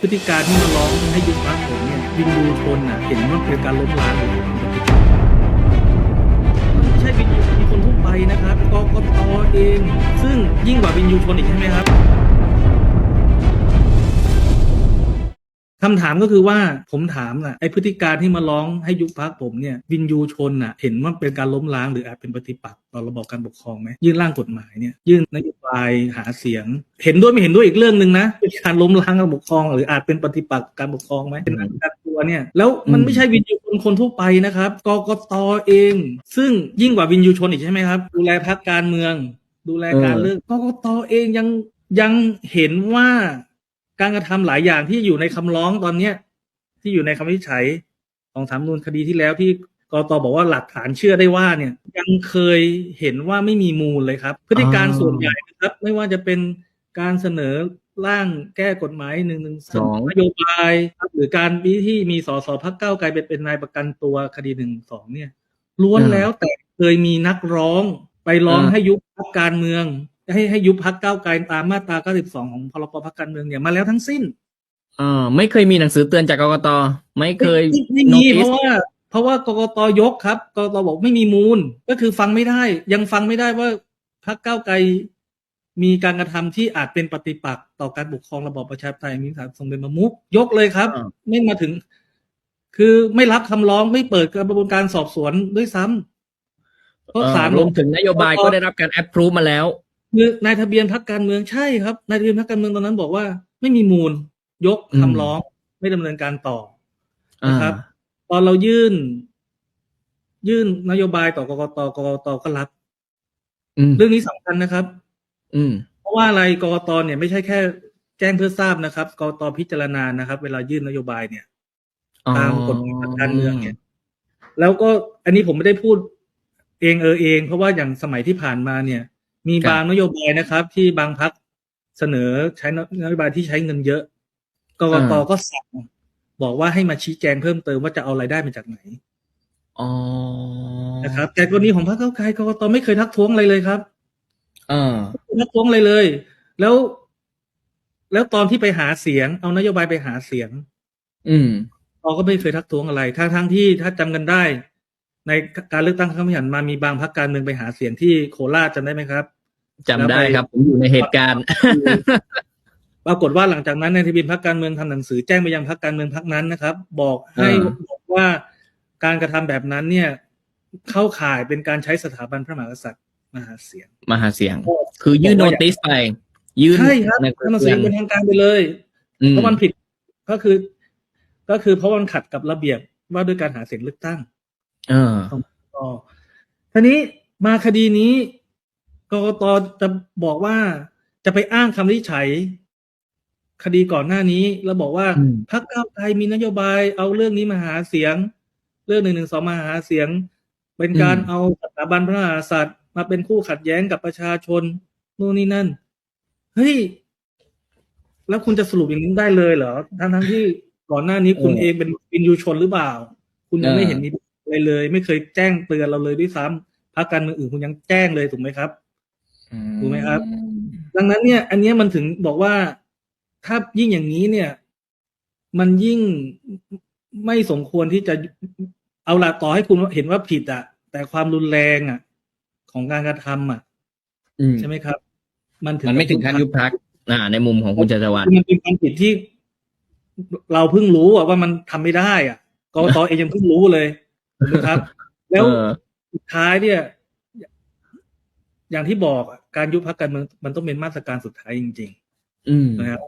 พฤติการที่มาร้องให้ยุบพรรคผมเนี่ยวินยูชนอะเห็นว่าเป็นการล้มล้างหรือไม่ใช่วินยูมีคนทั่วไปนะครับกกตเอง ซึ่งยิ่งกว่าวินยูชนอีกใช่ไหมครับ คำถามก็คือว่าผมถามน่ะไอพฤติการที่มาร้องให้ยุบพักผมเนี่ยวินยูชนน่ะเห็นว่าเป็นการล้มล้างหรืออาจเป็นปฏิปักษ์ต่อระบอบการปกครองไหมยื่นร่างกฎหมายเนี่ยยื่นนโยบายหาเสียง เห็นด้วยไม่เห็นด้วยอีกเรื่องหนึ่งนะเป็นการล้มล้างการปกครอง หรืออาจเป็นปฏิปักษ์การปกครองไหมเป็นการตัวเนี่ยแล้วมันไม่ใช่วินยูชนคนทั่วไปนะครับกกตเอง ซึ่งยิ่งกว่าวินยูชนอีกใช่ไหมครับดูแลพักการเมือง ดูแลการเลือกกกตเองยังยังเห็นว่า การกระทำหลายอย่างที่อยู่ในคำร้องตอนเนี้ย ที่อยู่ในคำวินิจฉัยของสามนูนคดีที่แล้วที่กตบอกว่าหลักฐานเชื่อได้ว่าเนี่ย ยังเคยเห็นว่าไม่มีมูลเลยครับ พฤติการส่วนใหญ่นะครับ ไม่ว่าจะเป็นการเสนอร่างแก้กฎหมายหนึ่งหนึ่งสองนโยบายครับหรือการวิที่มีสสพักเก้าวไกลเป็นเป็นนายประกันตัวคดีหนึ่งสองเนี่ยล้วนแล้วแต่เคยมีนักร้องไปร้องให้ยุบพักการเมือง ให้ให้ยุบพักเก้าวไกลตามมาตรา 92 ของพรบพักการเมืองเนี่ยมาแล้วทั้งสิ้นอ่าไม่เคยมีหนังสือเตือนจากกกตไม่เคยไม่ไม่มี notice เพราะว่า เพราะว่ากกตยกครับกกตบอกไม่มีมูล ก็คือฟังไม่ได้ ยังฟังไม่ได้ว่าพรรคก้าวไกลมีการกระทำที่อาจเป็นปฏิปักษ์ต่อการปกครองระบอบประชาธิปไตยมีสารทรงเป็นประมุขยกเลยครับอ่าไม่มาถึง คือไม่รับคำร้องไม่เปิดกระบวนการสอบสวนด้วยซ้ำเพราะเอ่อศาลรวมถึงนโยบายก็ได้รับการ approve มาแล้ว คือนายทะเบียนพรรคการเมืองใช่ครับนายทะเบียนพรรคการเมืองตอนนั้นบอกว่า ไม่มีมูล ยกคำร้องไม่ดำเนินการต่ออ่านะครับ ตอนเรายื่น ยื่นนโยบายต่อกกตกกตก็รับอืมเรื่องนี้สำคัญนะครับ อืม เพราะว่าอะไรกกตเนี่ยไม่ใช่แค่ แจ้งเพื่อทราบนะครับกกตพิจารณานะครับ เวลายื่นนโยบายเนี่ยตามกฎหมายทางการเมืองเนี่ย แล้วก็อันนี้ผมไม่ได้พูดเองเออเอง เพราะว่าอย่างสมัยที่ผ่านมาเนี่ย มีครับบางนโยบายนะครับ ที่บางพักเสนอใช้นโยบายที่ใช้เงินเยอะกกตก็สั่งบอกว่าให้มาชี้แจงเพิ่มเติมว่าจะเอารายได้มาจากไหนอ๋อนะครับ แต่กรณีของพรรคเก้าวไกลกกตไม่เคยทักท้วงอะไรเลยครับอ่าไม่ทักท้วงอะไรเลย แล้ว แล้วตอนที่ไปหาเสียง เอานโยบายไปหาเสียง อืมเราก็ไม่เคยทักท้วงอะไรทั้งทั้งที่ถ้าจำกันได้ ในการเลือกตั้งครั้งที่ผ่านมามีบางพรรคการเมืองไปหาเสียงที่โคราชจำได้ไหมครับ จำได้ครับ ผมอยู่ในเหตุการณ์ปรากฏว่าหลังจากนั้นในายทะเบียนพรรคการเมืองทำหนังสือแจ้งไปยังพรรคการเมืองพรรคนั้นนะครับ บอกให้อ่าบอกว่าการกระทำแบบนั้นเนี่ย เข้าข่ายเป็นการใช้สถาบันพระมหากษัตริย์มาหาเสียงมาหาเสียง คือยื่นโนติสไป ยื่นใช่ครับในทำหนังสือเป็นทางการไปเลยอืมเพราะมันผิดก็คือ ก็คือเพราะมันขัดกับระเบียบว่าด้วยการหาเสียงเลือกตั้ง เอออ๋อทีนี้มาคดีนี้ กกตจะบอกว่าจะไปอ้างคำวินิจฉัย คดีก่อนหน้านี้ แล้วบอกว่าอืมพรรคก้าวไกลมีนโยบายเอาเรื่องนี้มาหาเสียง เรื่องหนึ่งหนึ่งสองมาหาเสียง เป็นการเอาสถาบันพระมหากษัตริย์ มาเป็นคู่ขัดแย้งกับประชาชนนู่นนี่นั่นเฮ้ยแล้วคุณจะสรุปอย่างนี้ได้เลยเหรอทั้งทั้งๆที่ก่อนหน้านี้คุณเองเป็นวินยูชนหรือเปล่า คุณยังไม่เห็นมีอะไรเลย ไม่เคยแจ้งเตือนเราเลยด้วยซ้ำพรรคการเมืองอื่นคุณยังแจ้งเลยถูกไหมครับ ถูกไหมครับ ดังนั้นเนี่ย อันเนี้ยมันถึงบอกว่าถ้ายิ่งอย่างนี้เนี่ย มันยิ่งไม่สมควรที่จะเอาละต่อให้คุณเห็นว่าผิดอะแต่ความรุนแรงอะของการกระทำอะอืมใช่ไหมครับ มันถึงมันไม่ถึงขั้นยุบพักอ่า ในมุมของคุณจัตวัฒน์มันเป็นความผิดที่ เราเพิ่งรู้อะว่ามันทำไม่ได้ อะกรตเองยังเพิ่งรู้เลยถูกไหมครับ แล้วเออสุดท้ายเนี่ย อย่างที่บอกอะการยุบพักการเมืองมันต้องเป็นมาตรการสุดท้ายจริงอืมๆนะครับ